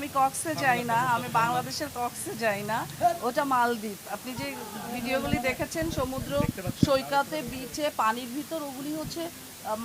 আমি কক্সে যাই না, আমি বাংলাদেশের কক্সে যাই না, ওটা মালদ্বীপ। আপনি যে ভিডিওগুলি দেখেছেন, সমুদ্র, সৈকতে বিচে পানির ভিতর, ওগুলি হচ্ছে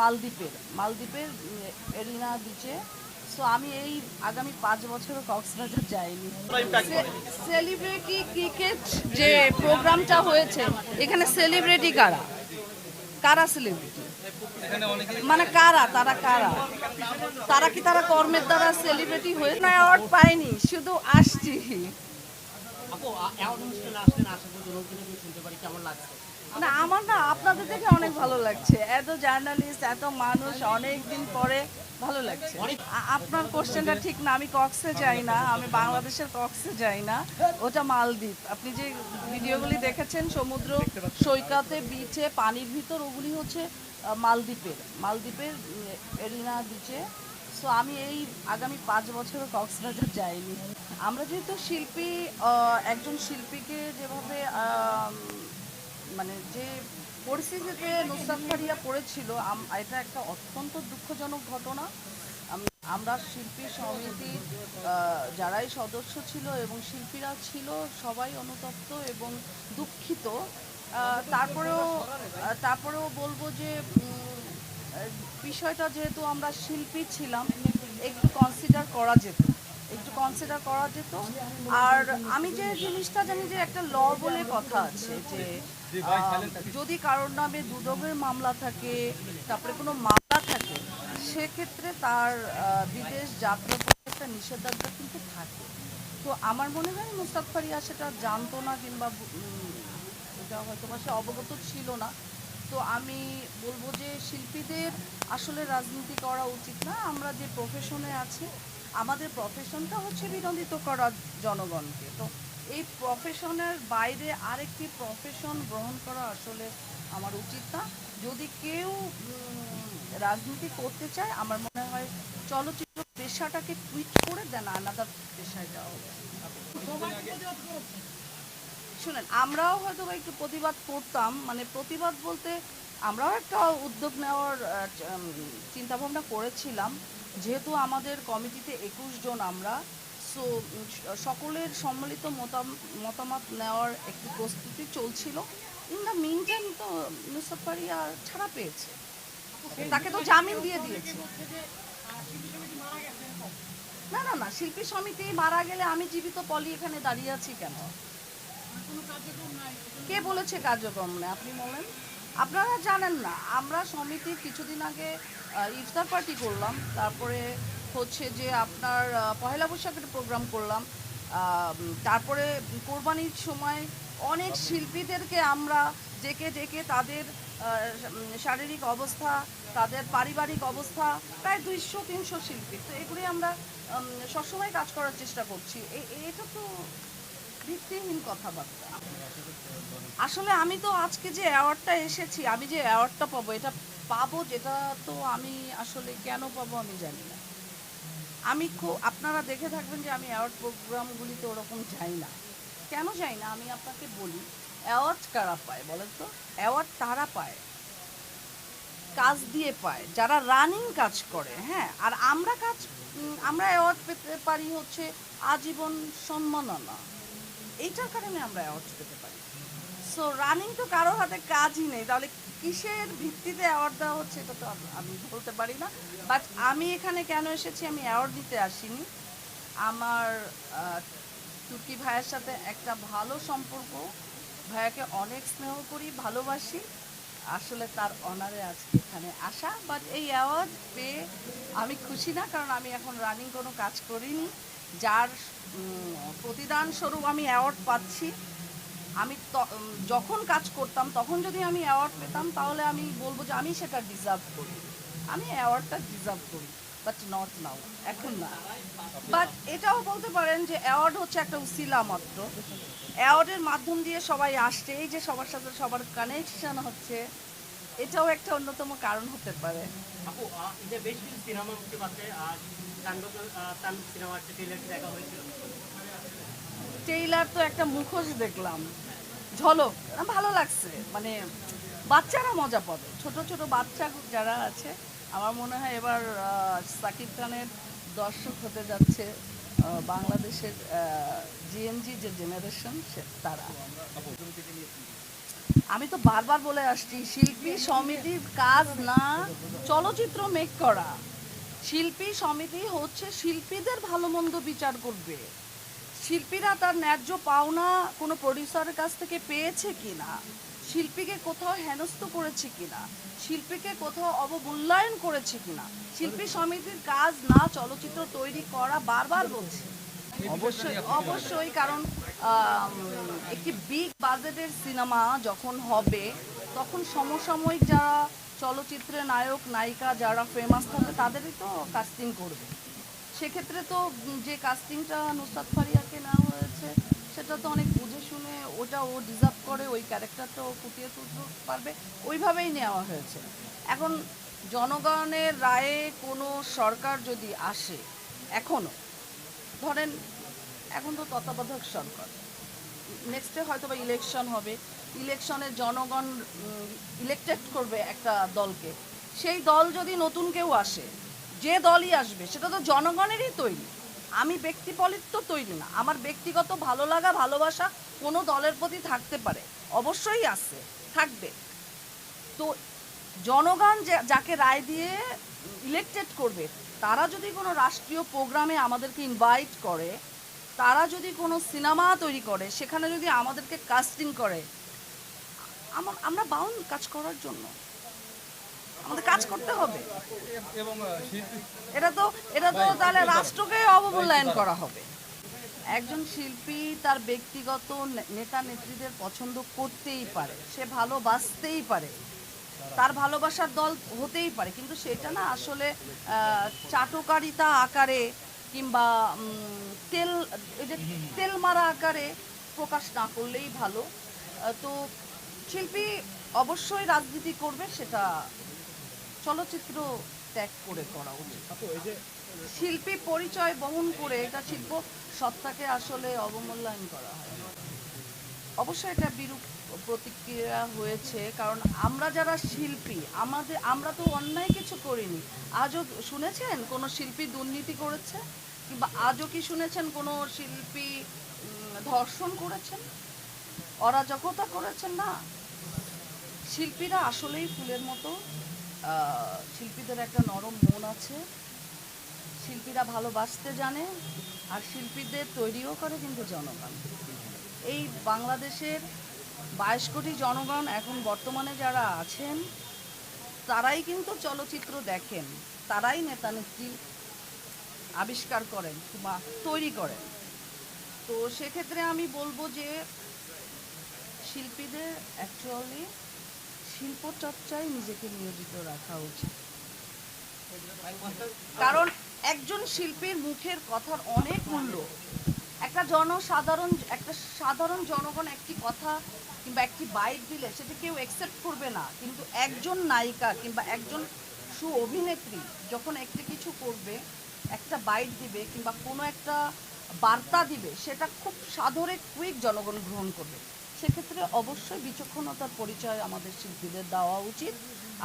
মালদ্বীপের। মালদ্বীপের এরিনা বিচে সো আমি এই আগামী পাঁচ বছরও কক্সবাজার যাইনি। সেলিব্রিটি ক্রিকেট যে প্রোগ্রামটা হয়েছে, এখানে সেলিব্রিটি কারা? কারা সেলিব্রিটি মানে কারা? তারা কারা? তারা কি তারা কর্মের দ্বারা সেলিব্রিটি হয়ে না অ্যাওয়ার্ড পায়নি শুধু আসছি। না আমার না আপনাদের দেখে অনেক ভালো লাগছে। এত জার্নালিস্ট এত মানুষ অনেক দিন পরে ভালো লাগছে। আপনার কোশ্চেনটা ঠিক না আমি কক্সে যাই না আমি বাংলাদেশের কক্সে যাই না। ওটা মালদ্বীপ। আপনি যে ভিডিওগুলি দেখেছেন সমুদ্র সৈকতে বিচে পানির ভিতর ওগুলি হচ্ছে মালদ্বীপের মালদ্বীপের এরিনা বিচে। সো আমি এই আগামী পাঁচ বছরও কক্সবাজার যাইনি। আমরা যেহেতু শিল্পী একজন শিল্পীকে যেভাবে মানে যে পরিস্থিতিতে নুসরাত ফারিয়া পড়েছিল এটা একটা অত্যন্ত দুঃখজনক ঘটনা। আমরা শিল্পী সমিতির যারাই সদস্য ছিল এবং শিল্পীরা ছিল সবাই অনুতপ্ত এবং দুঃখিত। তারপরেও তারপরেও বলব যে বিষয়টা যেহেতু আমরা শিল্পী ছিলাম, একটু কনসিডার করা যেত, একটু কনসিডার করা যেত। আর আমি যে জিনিসটা জানি যে একটা ল বলে কথা আছে যে যদি কারোর নামে দুদকের মামলা থাকে, তারপরে কোনো মামলা থাকে, সেক্ষেত্রে তার বিদেশ যাত্রা একটা নিষেধাজ্ঞা কিন্তু থাকে। তো আমার মনে হয় মুস্তাক ফারিয়া সেটা জানতো না কিংবা এটা হয়তো বা সে অবগত ছিল না। তো আমি বলব যে শিল্পীদের আসলে রাজনীতি করা উচিত না। আমরা যে প্রফেশনে আছি, আমাদের প্রফেশনটা হচ্ছে বিনোদিত করা জনগণকে। তো এই প্রফেশনের বাইরে আরেকটি প্রফেশন গ্রহণ করা আসলে আমার উচিত না। যদি কেউ রাজনীতি করতে চায়, আমার মনে হয় চলচ্চিত্র পেশাটাকে টুইট করে দেন আলাদা পেশায় যাওয়া। শুনেন আমরাও হয়তো একটু প্রতিবাদ করতাম মানে প্রতিবাদ বলতে আমরাও একটা উদ্যোগ নেওয়ার চিন্তা ভাবনা করেছিলাম। যেহেতু আমাদের কমিটিতে একুশ জন আমরা সো সকলের সম্মিলিত মতাম- মতামত নেওয়ার একটি প্রস্তুতি চলছিল। ইন দ্য মিন টাইম তো নুসরাত ফারিয়া ছাড়া পেয়েছে। তাকে তো জামিন দিয়ে দিয়েছে। না না না শিল্পী সমিতি মারা গেলে আমি জীবিত পলি এখানে দাঁড়িয়ে আছি কেন? কে বলেছে কার্যক্রম নেই? আপনি বলেন। আপনারা জানেন না। আমরা সমিতির কিছুদিন আগে ইফতার পার্টি করলাম। তারপরে হচ্ছে যে আপনার পহেলা বৈশাখের প্রোগ্রাম করলাম। তারপরে কোরবানির সময় অনেক শিল্পীদেরকে আমরা ডেকে ডেকে তাদের শারীরিক অবস্থা, তাদের পারিবারিক অবস্থা, প্রায় দুইশো, তিনশো শিল্পী। তো এগুলি আমরা সবসময় কাজ করার চেষ্টা করছি। এটা তো ভিত্তিহীন কথাবার্তা। আসলে আমি তো আজকে যে অ্যাওয়ার্ডটা এসেছি, আমি যে অ্যাওয়ার্ডটা পাবো, এটা পাবো, যেটা তো আমি আসলে কেন পাবো আমি জানি না। আমি খুব, আপনারা দেখে থাকবেন যে আমি অ্যাওয়ার্ড প্রোগ্রামগুলিতে ওরকম যাই না। কেন যাই না? আমি আপনাকে বলি অ্যাওয়ার্ড কারা পায় বলেন তো? অ্যাওয়ার্ড তারা পায়, কাজ দিয়ে পায়, যারা রানিং কাজ করে হ্যাঁ? আর আমরা কাজ আমরা অ্যাওয়ার্ড পেতে পারি হচ্ছে আজীবন সম্মাননা। এইটার কারণে আমরা অ্যাওয়ার্ড পেতে পারি। সো রানিং তো কারও হাতে কাজই নেই। তাহলে কিসের ভিত্তিতে অ্যাওয়ার্ড দেওয়া হচ্ছে এটা তো আমি বলতে পারি না। বাট আমি এখানে কেন এসেছি? আমি অ্যাওয়ার্ড দিতে আসিনি। আমার টুকি ভাইয়ের সাথে একটা ভালো সম্পর্ক। ভাইয়াকে অনেক স্নেহ করি, ভালোবাসি। আসলে তার অনারে আজকে এখানে আসা। বাট এই অ্যাওয়ার্ড পেয়ে আমি খুশি না, কারণ আমি এখন রানিং কোনো কাজ করিনি। যার প্রতিদান স্বরূপ আমি অ্যাওয়ার্ড পাচ্ছি। আমি যখন কাজ করতাম, তখন যদি আমি অ্যাওয়ার্ড পেতাম, তাহলে আমি বলব যে আমি সেটা ডিজার্ভ করি। আমি অ্যাওয়ার্ডটা ডিজার্ভ করি বাট নট নাও এখন না। বাট এটাও বলতে পারেন যে অ্যাওয়ার্ড হচ্ছে একটা উসিলা মাত্র। অ্যাওয়ার্ডের মাধ্যম দিয়ে সবাই আসছে, এই যে সবার সাথে সবার কানেকশন হচ্ছে, এটাও একটা অন্যতম কারণ হতে পারে। আপু বেশ কিছু সিনেমা মুক্তি পাচ্ছে আর টেইলার তো একটা মুখোশ দেখলাম। ঝলক, ভালো লাগছে। মানে বাচ্চারা মজা পাবে। ছোট ছোট বাচ্চা যারা আছে, আমার মনে হয় এবার সাকিব খানের দর্শক হতে যাচ্ছে বাংলাদেশের জিএনজি যে জেনারেশন সে তারা। আমি তো বারবার বলে আসছি, শিল্পী সমিতির কাজ না, চলচ্চিত্র মেক করা। শিল্পী সমিতি হচ্ছে শিল্পীদের ভালো মন্দ বিচার করবে। শিল্পীরা তার ন্যায্য পাওনা কোনো প্রডিউসারের কাছ থেকে পেয়েছে কিনা? শিল্পীকে কোথাও হেনস্থ করেছে কিনা? শিল্পীকে কোথাও অবমূল্যায়ন করেছে কিনা? শিল্পী সমিতির কাজ না চলচ্চিত্র তৈরি করা বারবার বলছে। অবশ্যই অবশ্যই, কারণ একটি বিগ বাজেটের সিনেমা যখন হবে, তখন সমসাময়িক যারা চলচ্চিত্রে নায়ক, নায়িকা যারা ফেমাস থাকবে তাদেরই তো কাস্টিং করবে। সেক্ষেত্রে তো যে কাস্টিংটা নুসরাত ফারিয়াকে নেওয়া হয়েছে, সেটা তো অনেক বুঝে শুনে ওটা ও ডিজার্ভ করে, ওই ক্যারেক্টারটা ও ফুটিয়ে তুলতে পারবে। ওইভাবেই নেওয়া হয়েছে। এখন জনগণের রায়ে কোনো সরকার যদি আসে এখনও ধরেন, এখন তো তত্ত্বাবধায়ক সরকার। নেক্সটে হয়তো বা ইলেকশন হবে। ইলেকশনে জনগণ ইলেক্টেড করবে একটা দলকে। সেই দল যদি নতুন কেউ আসে, যে দলই আসবে, সেটা তো জনগণেরই তৈরি। আমি ব্যক্তিপলিত তো তৈরি না। আমার ব্যক্তিগত ভালো লাগা, ভালোবাসা কোনো দলের প্রতি থাকতে পারে। অবশ্যই আছে, থাকবে। তো জনগণ যাকে রায় দিয়ে ইলেক্টেড করবে, তারা যদি কোনো রাষ্ট্রীয় প্রোগ্রামে আমাদেরকে ইনভাইট করে তারা যদি কোনো সিনেমা তৈরি করে, সেখানে যদি আমাদেরকে কাস্টিং করে আমার আমরা বাউন কাজ করার জন্য। আমাদের কাজ করতে হবে। এটা তো এটা তো তাহলে রাষ্ট্রকে অবমূল্যায়ন করা হবে। একজন শিল্পী তার ব্যক্তিগত নেতা নেত্রীদের পছন্দ করতেই পারে, সে ভালোবাসতেই পারে, তার ভালোবাসার দল হতেই পারে, কিন্তু সেটা না আসলে চাটকারিতা আকারে কিংবা তেল যে তেল মারা আকারে প্রকাশ না করলেই ভালো। তো শিল্পী অবশ্যই রাজনীতি করবে সেটা চলচ্চিত্র ত্যাগ করে করা উচিত। শিল্পী পরিচয় বহন করে এটা শিল্প সত্তাকে আসলে অবমূল্যায়ন করা হয়। অবশ্যই এটা বিরূপ প্রতিক্রিয়া হয়েছে, কারণ আমরা যারা শিল্পী, আমাদের, আমরা তো অন্যায় কিছু করিনি। আজও শুনেছেন কোনো শিল্পী দুর্নীতি করেছে? কিংবা আজও কি শুনেছেন কোনো শিল্পী ধর্ষণ করেছেন? অরাজকতা করেছেন? না। শিল্পীরা আসলেই ফুলের মতো শিল্পীদের একটা নরম মন আছে। শিল্পীরা ভালোবাসতে জানে, আর শিল্পীদের তৈরিও করে কিন্তু জনগণ। এই বাংলাদেশের বাইশ কোটি জনগণ এখন বর্তমানে যারা আছেন, তারাই কিন্তু চলচ্চিত্র দেখেন, তারাই নেতা নেত্রী আবিষ্কার করেন বা তৈরি করেন। তো সেক্ষেত্রে আমি বলব যে শিল্পীদের অ্যাকচুয়ালি শিল্প চর্চায় নিজেকে নিয়োজিত রাখা উচিত। কারণ একজন শিল্পীর মুখের কথার অনেক মূল্য। একটা জনসাধারণ, একটা সাধারণ জনগণ একটি কথা কিংবা একটি বাইট দিলে সেটা কেউ অ্যাকসেপ্ট করবে না। কিন্তু একজন নায়িকা কিংবা একজন সু অভিনেত্রী যখন একটি কিছু করবে, একটা বাইট দিবে কিংবা কোনো একটা বার্তা দিবে, সেটা খুব সাদরে কুইক জনগণ গ্রহণ করবে। সেক্ষেত্রে অবশ্যই বিচক্ষণতার পরিচয় আমাদের শিল্পীদের দেওয়া উচিত।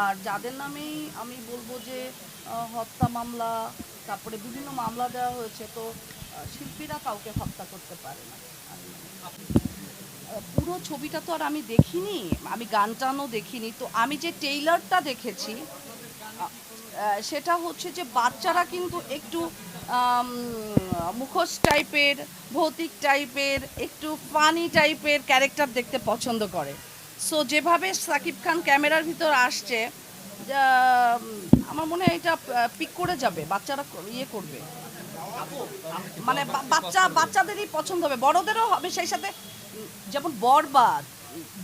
আর যাদের নামেই আমি বলব যে হত্যা মামলা, তারপরে বিভিন্ন মামলা দেওয়া হয়েছে, তো শিল্পীরা কাউকে হত্যা করতে পারে না। মনে পুরো ছবিটা তো আর আমি দেখিনি, আমি গান টানও দেখিনি। তো আমি যে টেইলারটা দেখেছি সেটা হচ্ছে যে বাচ্চারা কিন্তু একটু মুখোশ টাইপের, ভৌতিক টাইপের, একটু ফানি টাইপের ক্যারেক্টার দেখতে পছন্দ করে। সো যেভাবে সাকিব খান ক্যামেরার ভিতর আসছে আমার মনে হয় এটা পিক করে যাবে, বাচ্চারা ইয়ে করবে। মানে বাচ্চা, বাচ্চাদেরই পছন্দ হবে, বড়দেরও হবে সেই সাথে, যেমন বরবাদ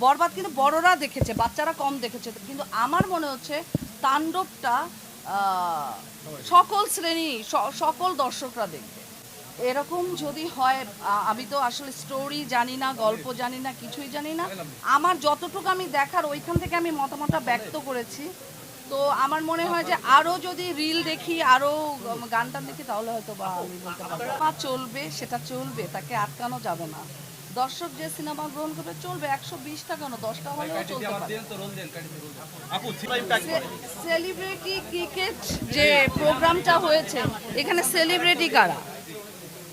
বরবাদ কিন্তু বড়রা দেখেছে, বাচ্চারা কম দেখেছে, কিন্তু আমার মনে হচ্ছে তাণ্ডবটা সকল শ্রেণি সকল দর্শকরা দেখবে। এরকম যদি হয় আমি তো আসলে স্টোরি জানি না, গল্প জানি না, কিছুই জানি না। আমার যতটুকু আমি দেখার, ওইখান থেকে আমি মতামতটা ব্যক্ত করেছি। তো আমার মনে হয় যে আরও যদি রিল দেখি আরও গান টান দেখি তাহলে হয়তো বা আমি বলতে পারব। বা চলবে সেটা চলবে তাকে আটকানো যাবে না। দর্শক যে সিনেমা গ্রহণ করবে চলবে একশো বিশ টাকা না দশটা হলেও চলতে পারে। সেলিব্রিটি ক্রিকেট যে প্রোগ্রামটা হয়েছে এখানে সেলিব্রিটি কারা?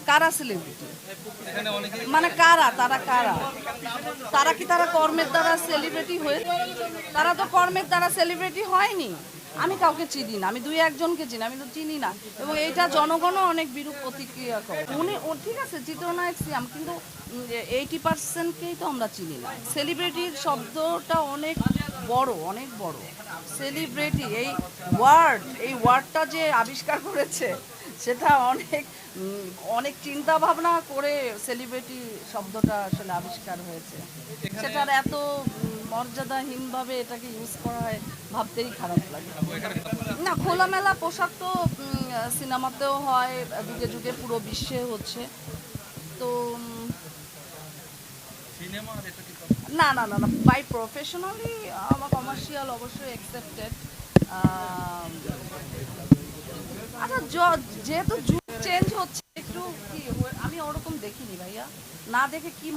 কারা সেলিব্রিটি মানে কারা? তারা কারা? তারা কি তারা কর্মের দ্বারা সেলিব্রিটি হয়ে? তারা তো কর্মের দ্বারা সেলিব্রিটি হয়নি। আমি কাউকে চিনি না, আমি দুই একজনকে চিনি আমি তো চিনি না। এবং এইটা জনগণও অনেক বিরূপ প্রতিক্রিয়া করে। উনি, ও ঠিক আছে চিত্রনায়ক সিয়াম, কিন্তু এইটি পার্সেন্টকেই তো আমরা চিনি না। সেলিব্রিটির শব্দটা অনেক বড় অনেক বড়। সেলিব্রিটি এই ওয়ার্ড এই ওয়ার্ডটা যে আবিষ্কার করেছে সেটা অনেক অনেক চিন্তা ভাবনা করে সেলিব্রিটি শব্দটা আসলে আবিষ্কার হয়েছে। সেটার এত মর্যাদাহীনভাবে এটাকে ইউজ করা হয় ভাবতেই খারাপ লাগে। না খোলামেলা পোশাক তো সিনেমাতেও হয় যুগে যুগে পুরো বিশ্বে হচ্ছে। তো না না না না বাই প্রফেশনালি আমার কমার্শিয়াল অবশ্যই অ্যাকসেপ্টেড আচ্ছা যেহেতু যুগ চেঞ্জ হচ্ছে একটু কি আমি ওরকম দেখিনি ভাইয়া। না দেখে কি